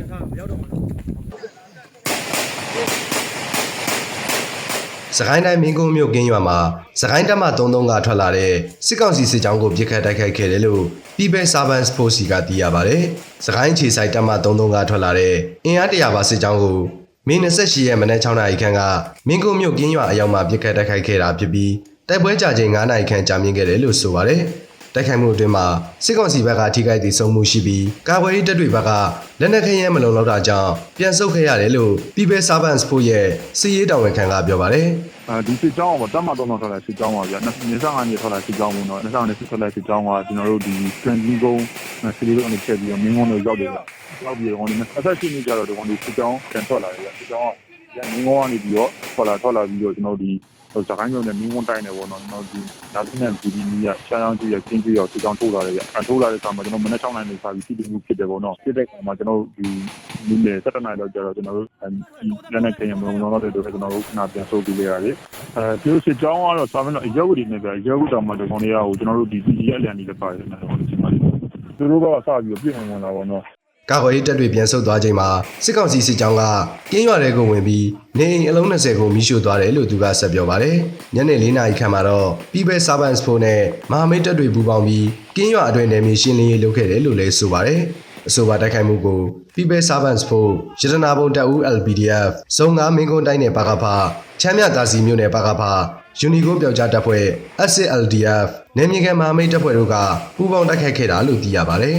တခါမရောက်တော့ဘူးစကိုင်းတိုင်းမင်းကုန်းမြို့ကင်းရွာမှာစကိုင်းတပ်မ33ကထွက်လာတဲ့စစ်ကောင်စီစစ်ကြောင်းကိုပြစ်ခတ်တိုက်ခိုက်ခဲ့တယ်လို့ပြည်ပစာဗန်စပို့စီကသိရပါတယ်။စကိုင်းခြေဆိုင်တပ်မ33ကထွက်လာတဲ့အင်အားတရာပါစစ်ကြောင်းကိုမင်း28ရက်မနက်6နာရီခန့်ကမင်းကုန်းမြို့ကင်းရွာအရောက်မှာပြစ်ခတ်တိုက်ခိုက်ခဲ့တာဖြစ်ပြီးတိုက်ပွဲကြချိန်9နာရီခန့်ကြာမြင့်ခဲ့တယ်လို့ဆိုပါတယ်။ တိုက်ခိုက်မှုအတွင်းမှာစစ်ကောင်စီဘက်ကထိခိုက်ဒေဆုံးမှုရှိပြီးကာကွယ်ရေးတပ်တွေဘက်ကလက်နက်ခဲယမ်းမလုံလောက်တာကြောင့်ပြန်ဆုတ်ခဲ့ရတယ်လို့ People Servants ဖို့ရဲ့စီရေးတာဝန်ခံကပြောပါတယ်အဲဒီစစ်ကြောင်းကတတ်မှတော့တော့ထွက်လာစစ်ကြောင်းပါဗျာ။နေဆောင်ကနေထွက်လာစစ်ကြောင်းပေါ့နော်။နေဆောင်ကနေထွက်လာစစ်ကြောင်းကကျွန်တော်တို့ဒီစကန်ဒီကုန်းစီလီကနေချက်ပြီးတော့မင်းကုန်းတို့ရောက်တယ်ဗျ။ရောက်ပြီးတော့ဒီအသက်ရှင်နေကြတော့ဒီကောင်ဒီစစ်ကြောင်းကန်ထွက်လာတယ်ဗျ။စစ်ကြောင်းက မင်းကုန်းကနေပြီးတော့ထွက်လာထွက်လာပြီးတော့ကျွန်တော်ဒီဟိုစကိုင်းမြို့နယ်မင်းကုန်းတိုင်းနယ်ပေါ့နော်။ကျွန်တော်ဒီဒါသင်းနဲ့ပြည်ဒီကရှားအောင်ကြီးရချင်းကြီးရောစစ်ကြောင်းထိုးလာတယ်ဗျ။အထိုးလာတဲ့အခါမှာကျွန်တော်မနေ့6နိုင်နေစာပြီးပြည်သူဖြစ်တယ်ပေါ့နော်။ဖြစ်တဲ့အခါမှာကျွန်တော်ဒီဒီနယ်7နိုင်တော့ကျတော့ကျွန်တော်တို့ဒီလက်နဲ့ခင်ရမလို့တော့တဲ့တို့ကျွန်တော်တို့ခဏပြန်ဆုပ်ပြီးလေရတယ်။အဲဒီစစ်ကြောင်းကတော့စာမင်းတော့ရုပ်ရည်နဲ့ဗျရုပ်တော်မှာဒီကောင်တွေကဟိုကျွန်တော်တို့ဒီ PD အလျံနေလည်းပါတယ်နော်ဟိုဒီမှာသူတို့ကစပြီးပြည့်ဝင်လာပါတော့ ကာကွယ်ရေးတပ်တွေပြန်ဆုတ်သွားချိန်မှာစစ်ကောင်စီစစ်ကြောင်းကကင်းရွာတွေကိုဝင်ပြီးနေအိမ်အလုံး20ကိုမိရှို့သွားတယ်လို့သူကဆက်ပြောပါတယ်ညနေ4နာရီခန့်မှာတော့ People Servants ဖို့နဲ့မဟာမိတ်တပ်တွေပူးပေါင်းပြီးကင်းရွာအတွင်းနယ်မြေရှင်းလင်းရေးလုပ်ခဲ့တယ်လို့လည်းဆိုပါတယ်အဆိုပါတိုက်ခိုက်မှုကို People Servants ဖို့ရတနာဘုံတပ်ဦး LPDF စုံငါမင်းကုန်းတိုင်းနယ်ပကဖချမ်းမြသာစီမြို့နယ်ပကဖယူနီကိုပြောက်ကြားတပ်ဖွဲ့ SLDF နယ်မြေခံမဟာမိတ်တပ်ဖွဲ့တို့ကပူးပေါင်းတိုက်ခိုက်ခဲ့တာလို့သိရပါတယ်